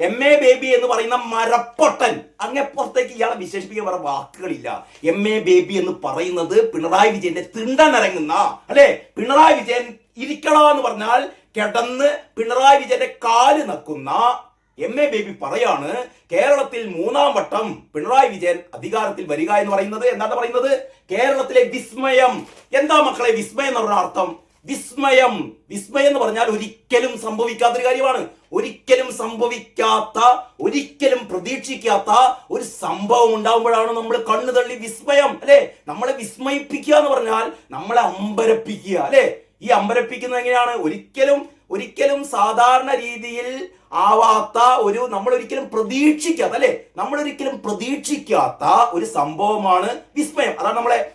M A baby എന്ന് പറയുന്ന മരപ്പൊട്ടൻ. അങ്ങപ്പുറത്തേക്ക് ഇയാളെ വിശേഷിപ്പിക്കാൻ വേറെ വാക്കുകളില്ല. എം എ ബേബി എന്ന് പറയുന്നത് പിണറായി വിജയന്റെ തിണ്ടനിറങ്ങുന്ന അല്ലെ? പിണറായി വിജയൻ ഇരിക്കണ എന്ന് പറഞ്ഞാൽ കിടന്ന് പിണറായി വിജയന്റെ കാൽ നക്കുന്ന എം എ ബേബി പറയാണ് കേരളത്തിൽ മൂന്നാം വട്ടം പിണറായി വിജയൻ അധികാരത്തിൽ വരിക എന്ന് പറയുന്നത്. എന്താണ് പറയുന്നത്? കേരളത്തിലെ വിസ്മയം. എന്താ മക്കളെ വിസ്മയം എന്നുള്ള അർത്ഥം? വിസ്മയം. വിസ്മയം എന്ന് പറഞ്ഞാൽ ഒരിക്കലും സംഭവിക്കാത്തൊരു കാര്യമാണ്. ഒരിക്കലും സംഭവിക്കാത്ത ഒരിക്കലും പ്രതീക്ഷിക്കാത്ത ഒരു സംഭവം ഉണ്ടാകുമ്പോഴാണ് നമ്മൾ കണ്ണു തള്ളി വിസ്മയം അല്ലെ? നമ്മളെ വിസ്മയിപ്പിക്കുക എന്ന് പറഞ്ഞാൽ നമ്മളെ അമ്പരപ്പിക്കുക അല്ലെ? ഈ അമ്പരപ്പിക്കുന്നത് എങ്ങനെയാണ്? ഒരിക്കലും ഒരിക്കലും സാധാരണ രീതിയിൽ ആവാത്ത ഒരു നമ്മൾ ഒരിക്കലും പ്രതീക്ഷിക്കാത്ത അല്ലെ? നമ്മൾ ഒരിക്കലും പ്രതീക്ഷിക്കാത്ത ഒരു സംഭവമാണ് വിസ്മയം. അതാണ് നമ്മളെ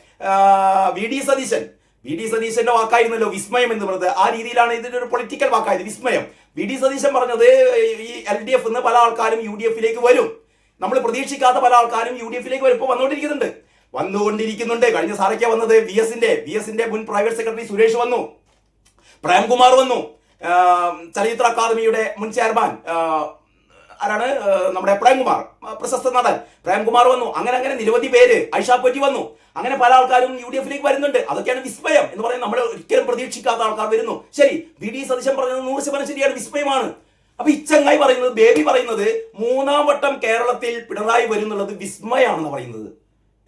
V. D. Satheesan V D സതീശന്റെ വാക്കായിരുന്നല്ലോ വിസ്മയം എന്ന് പറഞ്ഞത്. ആ രീതിയിലാണ് ഇതിന്റെ ഒരു പൊളിറ്റിക്കൽ വാക്കായത് വിസ്മയം. വി ഡി സതീശൻ പറഞ്ഞത് ഈ എൽ ഡി എഫ് പല ആൾക്കാരും യു ഡി എഫിലേക്ക് വരും. നമ്മൾ പ്രതീക്ഷിക്കാത്ത പല ആൾക്കാരും യു ഡി എഫിലേക്ക് വരും ഇപ്പൊ വന്നുകൊണ്ടിരിക്കുന്നുണ്ട്. വന്നുകൊണ്ടിരിക്കുന്നുണ്ട്. കഴിഞ്ഞ സാറൊക്കെ വന്നത് വി എസിന്റെ വി എസിന്റെ മുൻ പ്രൈവറ്റ് സെക്രട്ടറി സുരേഷ് വന്നു. പ്രേംകുമാർ വന്നു. ചലച്ചിത്ര അക്കാദമിയുടെ മുൻ ചെയർമാൻ ആരാണ്? നമ്മുടെ പ്രേംകുമാർ. പ്രശസ്ത നടൻ. പ്രേംകുമാർ വന്നു. അങ്ങനെ അങ്ങനെ നിരവധി പേര്. ഐഷാ കൊറ്റി വന്നു. അങ്ങനെ പല ആൾക്കാരും യു ഡി എഫിലേക്ക് വരുന്നുണ്ട്. അതൊക്കെയാണ് വിസ്മയം എന്ന് പറയുന്നത്. നമ്മൾ ഒരിക്കലും പ്രതീക്ഷിക്കാത്ത ആൾക്കാർ വരുന്നു. ശരി വി ഡി സതീശൻ പറഞ്ഞത് നൂറ് ശതമാനം ശരിയാണ്. വിസ്മയമാണ്. അപ്പൊ ഇച്ചങ്ങായി പറയുന്നത് ബേബി പറയുന്നത് മൂന്നാം വട്ടം കേരളത്തിൽ പിണറായി വരുന്നുള്ളത് വിസ്മയാണെന്ന് പറയുന്നത്.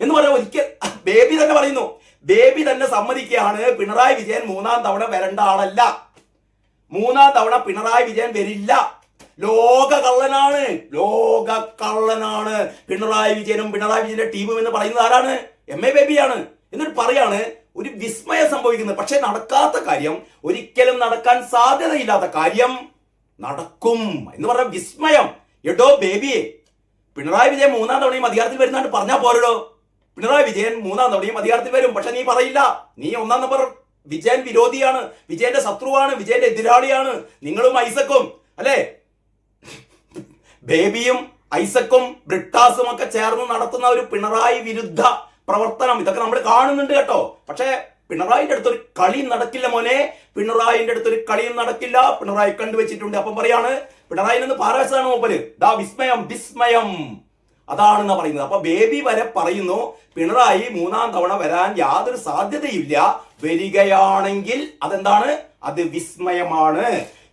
എന്ന് പറയാൻ ഒരിക്കൽ ബേബി തന്നെ പറയുന്നു. ബേബി തന്നെ സമ്മതിക്കുകയാണ്. പിണറായി വിജയൻ മൂന്നാം തവണ വരേണ്ട ആളല്ല. മൂന്നാം തവണ പിണറായി വിജയൻ വരില്ല. ലോക കള്ളനാണ് ലോക കള്ളനാണ് പിണറായി വിജയനും പിണറായി വിജയന്റെ ടീമും എന്ന് പറയുന്നത് ആരാണ്? എം എ ബേബിയാണ് എന്നിട്ട് പറയാണ് ഒരു വിസ്മയം സംഭവിക്കുന്നത്. പക്ഷെ നടക്കാത്ത കാര്യം ഒരിക്കലും നടക്കാൻ സാധ്യതയില്ലാത്ത കാര്യം നടക്കും എന്ന് പറഞ്ഞ വിസ്മയം. എടോ ബേബിയെ പിണറായി വിജയൻ മൂന്നാം തവണയും അധികാരത്തിൽ വരുന്നാണ്ട് പറഞ്ഞാൽ പോരടോ. പിണറായി വിജയൻ മൂന്നാം തവണയും അധികാരത്തിൽ വരും. പക്ഷെ നീ പറയില്ല. നീ ഒന്നാം നമ്പർ വിജയൻ വിരോധിയാണ്. വിജയന്റെ ശത്രുവാണ്. വിജയന്റെ എതിരാളിയാണ്. നിങ്ങളും ഐസക്കും അല്ലേ? ബേബിയും ഐസക്കും ബ്രിട്ടാസും ഒക്കെ ചേർന്ന് നടത്തുന്ന ഒരു പിണറായി വിരുദ്ധ പ്രവർത്തനം. ഇതൊക്കെ നമ്മൾ കാണുന്നുണ്ട് കേട്ടോ. പക്ഷേ പിണറായിന്റെ അടുത്തൊരു കളി നടക്കില്ല മോനെ. പിണറായിന്റെ അടുത്തൊരു കളിയും നടക്കില്ല. പിണറായി കണ്ടുവച്ചിട്ടുണ്ട്. അപ്പം പറയാണ് പിണറായി നിന്ന് പാരാശാണ് മൂപ്പര് ദാ വിസ്മയം വിസ്മയം അതാണെന്ന് പറയുന്നത്. അപ്പൊ ബേബി വരെ പറയുന്നു പിണറായി മൂന്നാം തവണ വരാൻ യാതൊരു സാധ്യതയില്ല. വരികയാണെങ്കിൽ അതെന്താണ്? അത് വിസ്മയമാണ്.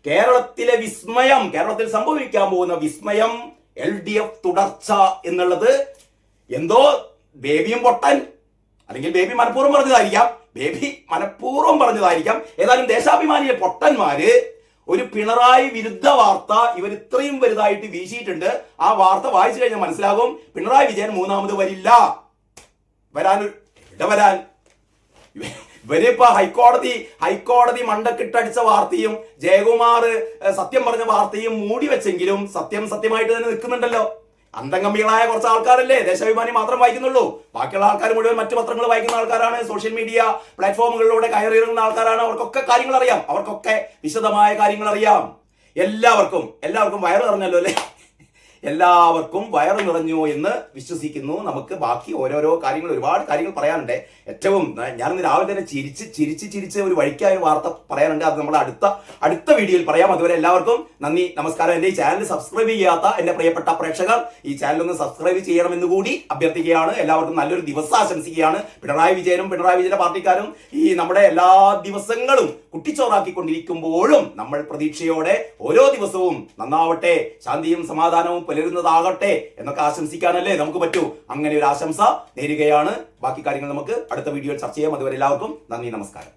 കേരളത്തിലെ വിസ്മയം കേരളത്തിൽ സംഭവിക്കാൻ പോകുന്ന വിസ്മയം എൽ ഡി എഫ് തുടർച്ച എന്നുള്ളത് എന്തോ ബേബിയും പൊട്ടൻ അല്ലെങ്കിൽ ബേബി മനഃപൂർവം പറഞ്ഞതായിരിക്കാം. ബേബി മനഃപൂർവം പറഞ്ഞതായിരിക്കാം. ഏതായാലും ദേശാഭിമാനിയിലെ പൊട്ടന്മാര് ഒരു പിണറായി വിരുദ്ധ വാർത്ത ഇവർ ഇത്രയും വലുതായിട്ട് വീശിയിട്ടുണ്ട്. ആ വാർത്ത വായിച്ചു കഴിഞ്ഞാൽ മനസ്സിലാകും. പിണറായി വിജയൻ മൂന്നാമത് വരില്ല. വരാൻ ഇടവരാൻ. വരാൻ ഇവരിപ്പോ ഹൈക്കോടതി ഹൈക്കോടതി മണ്ടക്കിട്ടടിച്ച വാർത്തയും ജയകുമാർ സത്യം പറഞ്ഞ വാർത്തയും മൂടി വെച്ചെങ്കിലും സത്യം സത്യമായിട്ട് തന്നെ നിൽക്കുന്നുണ്ടല്ലോ. അന്തംഗമ്പികളായ കുറച്ച് ആൾക്കാരല്ലേ ദേശാഭിമാനി മാത്രം വായിക്കുന്നുള്ളൂ. ബാക്കിയുള്ള ആൾക്കാർ മുഴുവൻ മറ്റു പത്രങ്ങൾ വായിക്കുന്ന ആൾക്കാരാണ് സോഷ്യൽ മീഡിയ പ്ലാറ്റ്ഫോമുകളിലൂടെ കയറിയിറങ്ങുന്ന ആൾക്കാരാണ്. അവർക്കൊക്കെ കാര്യങ്ങൾ അറിയാം അവർക്കൊക്കെ വിശദമായ കാര്യങ്ങൾ അറിയാം എല്ലാവർക്കും എല്ലാവർക്കും വയറ് പറഞ്ഞല്ലോ അല്ലേ? എല്ലാവർക്കും വയറ് നിറഞ്ഞു എന്ന് വിശ്വസിക്കുന്നു. നമുക്ക് ബാക്കി ഓരോരോ കാര്യങ്ങൾ ഒരുപാട് കാര്യങ്ങൾ പറയാനുണ്ട്. ഏറ്റവും ഞാനിന്ന് രാവിലെ തന്നെ ചിരിച്ച് ചിരിച്ച് ചിരിച്ച് ഒരു വഴിക്കായ വാർത്ത പറയാനുണ്ട്. അത് നമ്മൾ അടുത്ത അടുത്ത വീഡിയോയിൽ പറയാം. അതുവരെ എല്ലാവർക്കും നന്ദി നമസ്കാരം. എന്റെ ഈ ചാനൽ സബ്സ്ക്രൈബ് ചെയ്യാത്ത എന്റെ പ്രിയപ്പെട്ട പ്രേക്ഷകർ ഈ ചാനൽ ഒന്ന് സബ്സ്ക്രൈബ് ചെയ്യണമെന്ന് കൂടി അഭ്യർത്ഥിക്കുകയാണ്. എല്ലാവർക്കും നല്ലൊരു ദിവസം ആശംസിക്കുകയാണ്. പിണറായി വിജയനും പിണറായി വിജയന്റെ പാർട്ടിക്കാരും ഈ നമ്മുടെ എല്ലാ ദിവസങ്ങളും കുട്ടിച്ചോറാക്കിക്കൊണ്ടിരിക്കുമ്പോഴും നമ്മൾ പ്രതീക്ഷയോടെ ഓരോ ദിവസവും നന്നാവട്ടെ. ശാന്തിയും സമാധാനവും പുലരുന്നതാകട്ടെ എന്നൊക്കെ ആശംസിക്കാനല്ലേ നമുക്ക് പറ്റൂ. അങ്ങനെ ഒരു ആശംസ നേരുകയാണ്. ബാക്കി കാര്യങ്ങൾ നമുക്ക് അടുത്ത വീഡിയോയിൽ ചർച്ച ചെയ്യാം. അതുവരെ എല്ലാവർക്കും നന്ദി നമസ്കാരം.